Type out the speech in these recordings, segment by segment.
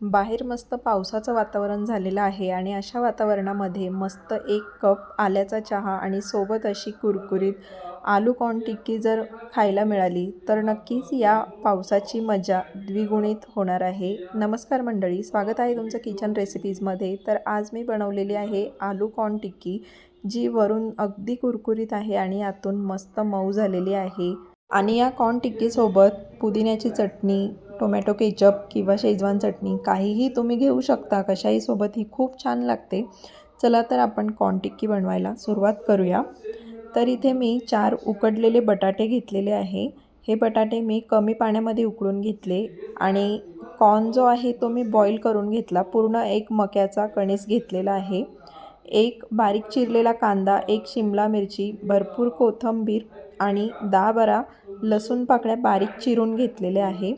बाहेर मस्त पावसाचं वातावरण झालेलं आहे आणि अशा वातावरणामध्ये मस्त एक कप आल्याचा चहा आणि सोबत अशी कुरकुरीत आलू कॉर्न टिक्की जर खायला मिळाली तर नक्कीच या पावसाची मजा द्विगुणित होणार आहे. नमस्कार मंडळी स्वागत आहे तुमचं किचन रेसिपीजमध्ये. तर आज मी बनवलेली आहे आलू कॉर्न टिक्की जी वरून अगदी कुरकुरीत आहे आणि आतून मस्त मऊ झालेली आहे. आणि या कॉर्न टिक्कीसोबत पुदिन्याची चटणी टोमॅटो केचप किंवा शेजवान चटणी काहीही तुम्ही घेऊ शकता. कशाही सोबत ही खूप छान लागते. चला तर आपण कॉर्न टिक्की बनवायला सुरुवात करूया. तर इथे मी चार उकडलेले बटाटे घेतलेले आहे. हे बटाटे मी कमी पाण्यामध्ये उकळून घेतले आणि कॉर्न जो आहे तो मी बॉईल करून घेतला. पूर्ण एक मक्याचा कणीस घेतलेला आहे. एक बारीक चिरलेला कांदा एक शिमला मिरची भरपूर कोथिंबीर आणि दहा बारा लसूण पाकळ्या बारीक चिरून घेतलेले आहे.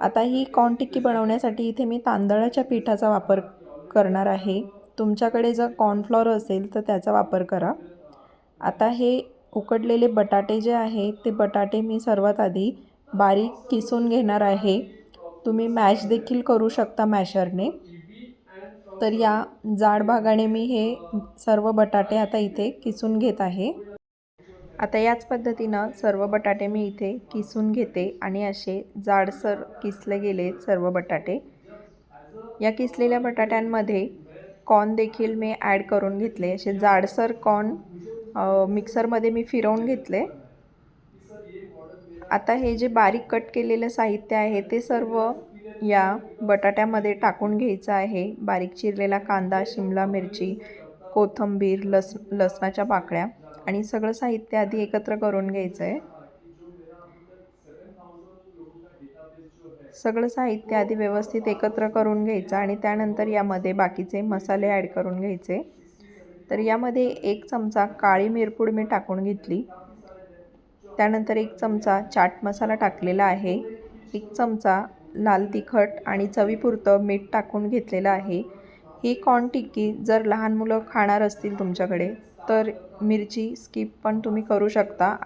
आता ही कॉर्न टिक्की बनवण्यासाठी इथे मी तांदळाच्या पिठाचा वापर करणार आहे. तुमच्याकडे जर कॉर्नफ्लॉवर असेल तर त्याचा वापर करा. आता हे उकडलेले बटाटे जे आहे ते बटाटे मी सर्वात आधी बारीक किसून घेणार आहे. तुम्ही मॅश देखील करू शकता मॅशरने. तर या जाड भागाने मी हे सर्व बटाटे आता इथे किसून घेत आहे. आता याच पद्धतीनं सर्व बटाटे मी इथे किसून घेते आणि असे जाडसर किसले गेले सर्व बटाटे. या किसलेल्या बटाट्यांमध्ये कॉर्न देखील मी ॲड करून घेतले. असे जाडसर कॉर्न मिक्सरमध्ये मी फिरवून घेतले. आता हे जे बारीक कट केलेलं साहित्य आहे ते सर्व या बटाट्यामध्ये टाकून घ्यायचं आहे. बारीक चिरलेला कांदा शिमला मिरची कोथिंबीर लस लसणाच्या पाकळ्या आणि सगळं साहित्य आधी एकत्र करून घ्यायचं आहे सगळं साहित्य आधी व्यवस्थित एकत्र करून घ्यायचं आणि त्यानंतर यामध्ये बाकीचे मसाले ॲड करून घ्यायचे. तर यामध्ये एक चमचा काळी मिरपूड मी टाकून घेतली. त्यानंतर एक चमचा चाट मसाला टाकलेला आहे. एक चमचा लाल तिखट आणि चवीपुरतं मीठ टाकून घेतलेलं आहे. ही कॉर्न टिक्की जर लहान मुलं खाणार असतील तुमच्याकडे तर मिरची स्किप पण तुम्ही करू शकता.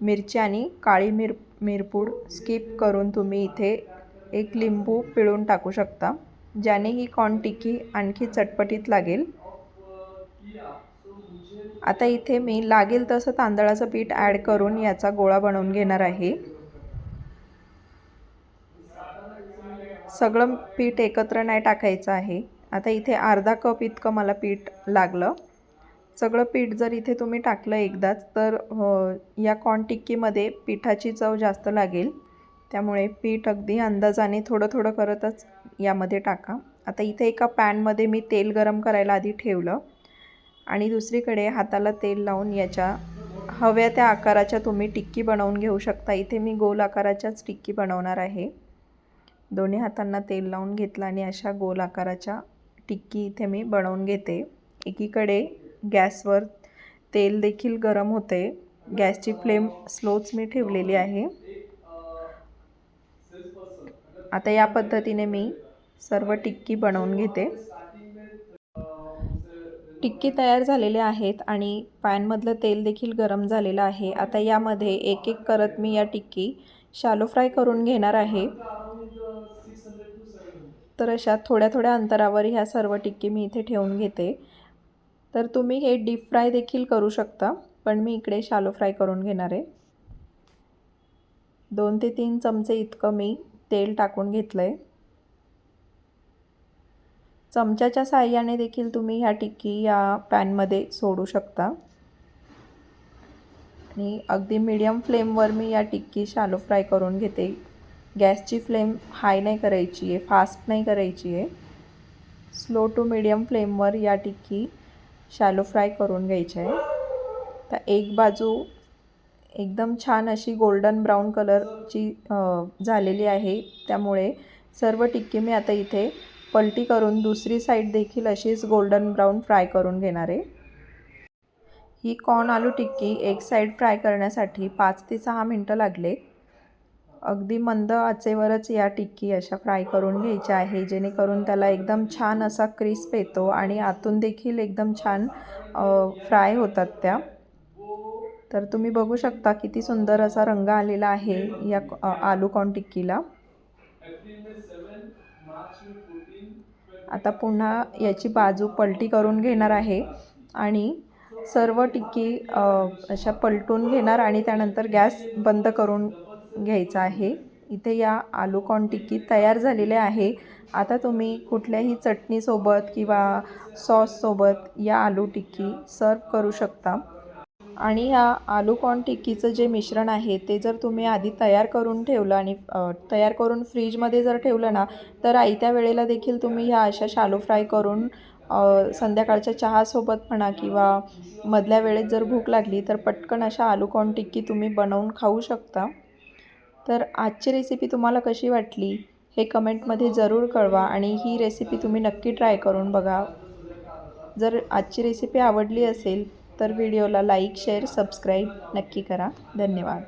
मिरची आणि काळी मिर मिरपूड स्किप करून तुम्ही इथे एक लिंबू पिळून टाकू शकता ज्याने ही कॉर्न टिक्की आणखी चटपटीत लागेल. आता इथे मी लागेल तसं तांदळाचं पीठ ॲड करून याचा गोळा बनवून घेणार आहे. सगळं पीठ एकत्र नाही टाकायचं आहे. आता इथे अर्धा कप इतकं मला पीठ लागलं. सगळं पीठ जर इथे तुम्ही टाकलं एकदाच तर हो, या कॉर्न टिक्कीमध्ये पिठाची चव जास्त लागेल. त्यामुळे पीठ अगदी अंदाजाने थोडं थोडं करतच यामध्ये टाका. आता इथे एका पॅनमध्ये मी तेल गरम करायला आधी ठेवलं. आणि दुसरीकडे हाताला तेल लावून याच्या हव्या त्या आकाराच्या तुम्ही टिक्की बनवून घेऊ शकता. इथे मी गोल आकाराच्याच टिक्की बनवणार आहे. दोन्ही हातांना तेल लावून घेतलं आणि अशा गोल आकाराच्या टिक्की इथे मी बनवून घेते. एकीकडे गॅसवर तेल देखील गरम होते. गॅसची फ्लेम स्लोच मी ठेवलेली आहे. आता या पद्धतीने मी सर्व टिक्की बनवून घेते. टिक्की तयार झालेले आहेत आणि पॅनमधलं तेल देखील गरम झालेलं आहे. आता यामध्ये एक एक करत मी या टिक्की शालो फ्राय करून घेणार आहे. तर अशा थोड्या थोड्या अंतरावर ह्या सर्व टिक्की मी इथे ठेवून घेते. तर तुम्ही हे डीप फ्राय देखील करू शकता पण मी इकडे शालो फ्राय करून घेणार आहे. दोन ते तीन चमचे इतकं मी तेल टाकून घेतलं आहे चमच्याच्या साहाय्याने देखील तुम्ही ह्या टिक्की या पॅनमध्ये सोडू शकता. आणि अगदी मीडियम फ्लेमवर मी या टिक्की शालो फ्राय करून घेते. गॅसची फ्लेम हाय नाही करायची आहे फास्ट नाही करायची आहे स्लो टू मीडियम फ्लेमवर या टिक्की शॅलो फ्राय करून घ्यायची आहे. तर एक बाजू एकदम छान अशी गोल्डन ब्राऊन कलरची झालेली आहे. त्यामुळे सर्व टिक्की मी आता इथे पलटी करून दुसरी साईड देखील अशीच गोल्डन ब्राऊन फ्राय करून घेणार आहे. ही कॉर्न आलू टिक्की एक साईड फ्राय करण्यासाठी पाच ते सहा मिनटं लागले. अगदी मंद आचेवरच या टिक्की अशा फ्राय करून घ्यायच्या आहे. जेणेकरून त्याला एकदम छान असा क्रिस्प येतो आणि आतून देखील एकदम छान फ्राय होतात त्या. तर तुम्ही बघू शकता किती सुंदर असा रंग आलेला आहे या आलू कॉन टिक्कीला. आता पुन्हा याची बाजू पलटी करून घेणार आहे आणि सर्व टिक्की अशा पलटून घेणार आणि त्यानंतर गॅस बंद करून घ्यायचा आहे. इथे या आलू कॉर्न टिक्की तयार झालेल्या आहे. आता तुम्ही कुठल्याही चटणीसोबत किंवा सॉससोबत या आलू टिक्की सर्व करू शकता. आणि ह्या आलू कॉर्न टिक्कीचं जे मिश्रण आहे ते जर तुम्ही आधी तयार करून ठेवलं आणि तयार करून फ्रीजमध्ये जर ठेवलं ना तर आयत्या वेळेला देखील तुम्ही ह्या अशा शालो फ्राय करून संध्याकाळच्या चहासोबत म्हणा किंवा मधल्या वेळेत जर भूक लागली तर पटकन अशा आलू कॉर्न टिक्की तुम्ही बनवून खाऊ शकता. तर आजची रेसिपी तुम्हाला कशी वाटली? हे कमेंटमध्ये जरूर कळवा आणि ही रेसिपी तुम्ही नक्की ट्राय करून बघा. जर आजची रेसिपी आवडली असेल तर व्हिडिओला लाईक शेअर सबस्क्राईब नक्की करा. धन्यवाद.